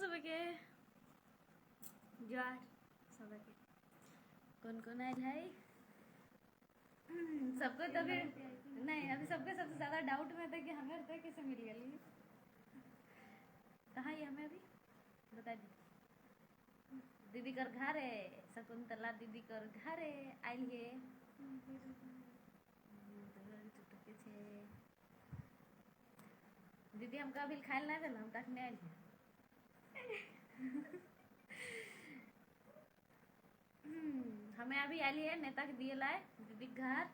सबके सबके कौन कौन भाई? सबको तो फिर नहीं अभी सबसे ज़्यादा डाउट में था कि हमें तो कैसे मिल कहाँ हमें अभी? बता दी। दीदी कर घर है शकुंतला दीदी कर घर है आइए दीदी हमका अभी खाए ना देना हम तक नहीं है अभी आली है, नेता के दिए लाए, दीदी घर।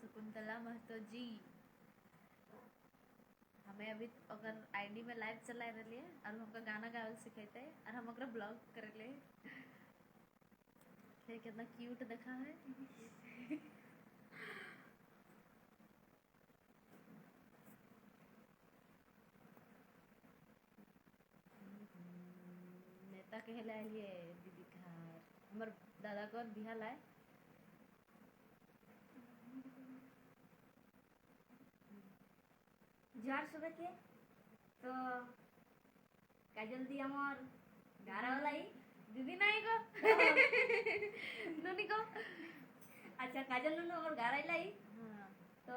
शकुंतला महतो जी। हमें अभी अगर आईडी में लाइव चला रही है और हमका गाना गावल सिखाते और हम ओकरा ब्लॉग करे ले फिर कितना क्यूट देखा है। नेता के हेला लिए আমার দাদাগর বিহালায়। জোহার সবাইকে তো কাজল দি আমার গারাওলাই দিদি নাই গো। নুনি গো। আচ্ছা কাজল নুনু আমার গারাইলাই। তো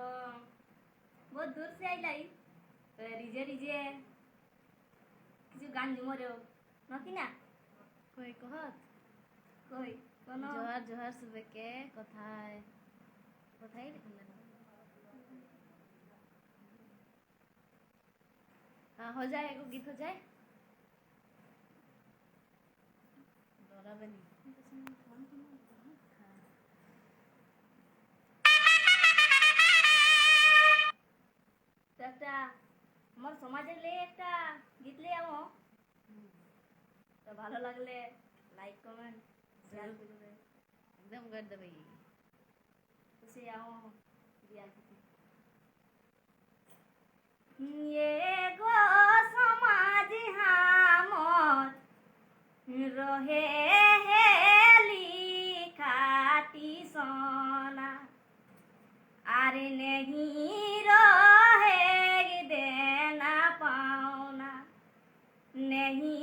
বহুত দূর সে আইলাই। তো রিজে রিজে কিছু গান জুমরেও নাকি না? কই কহত? কই কোন जोहर जोहर सुबह के कथाय कथाई लिखले हाँ हो जाए एगो गीत हो जाए डोरा बनी हाँ। তো একটা আমার সমাজের লে একটা গীত লে আমো তো ভালো লাগলে লাইক কমেন্ট শেয়ার করবে एकदम भाई उसे आओ ये गो समाज हमत रहे खाती सोना अरे नहीं रहे देना पाओना नहीं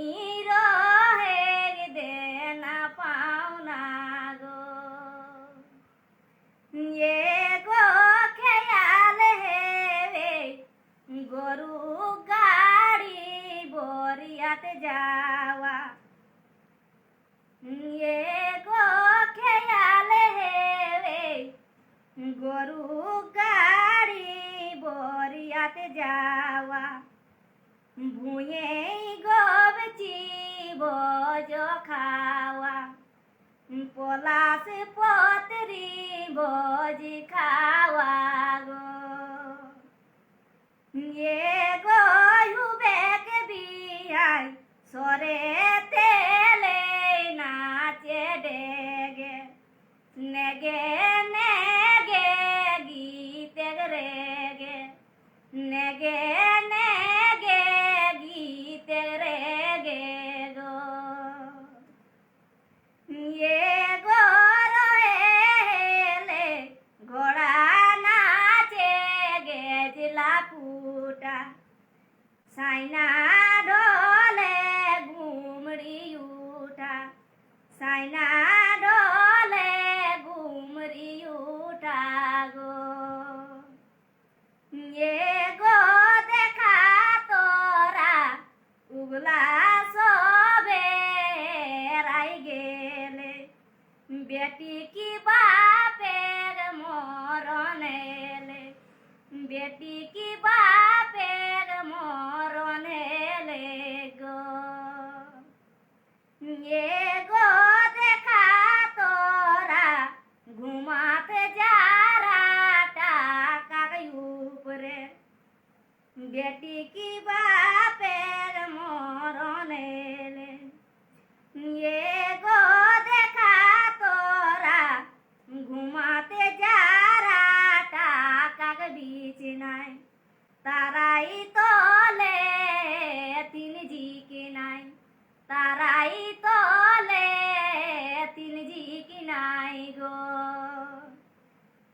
যাওয়া। এ গো খেয়াল হেবে গরু গাড়ি বরিয়াত যাওয়া। ভুঁয়ে গবচি বজ খাওয়া। পলাশ পত্রি বজি খাওয়া। সাইনা ডলে ঘুমড়ি উঠা। সাইনা ডলে ঘুমড়ি উঠা গো। গো দেখা তোরা, উগলা সবে গেলে। বেটি কি বাপের মরণের বেটি কি বাপের মরণ হেলে গো এ গো দেখা তোরা, ঘুমাতে যারা টাকা উপরে। বেটি কি বাপের নাই গো।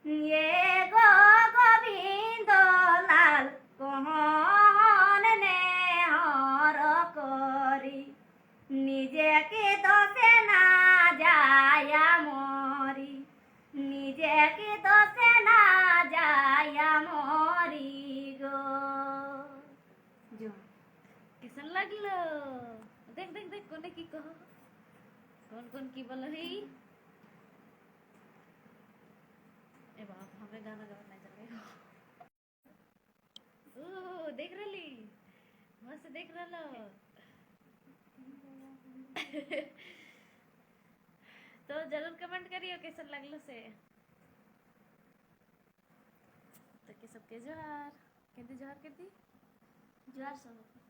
এ গো গোবিন্দ লাল কহন নে হর করি? নিজেকে দোষে না যায় মরি। নিজেকে দোষে না যায় মরি গো। কেমন লাগল? দেখ দেখ দেখ, কোনে কি কহ? কোন কোন কি বলো রে? मस्त तो ज़रूर कमेंट करियो कैसा लगलो से तो के सबके जोहार कहते जोहार कहती जोहार सब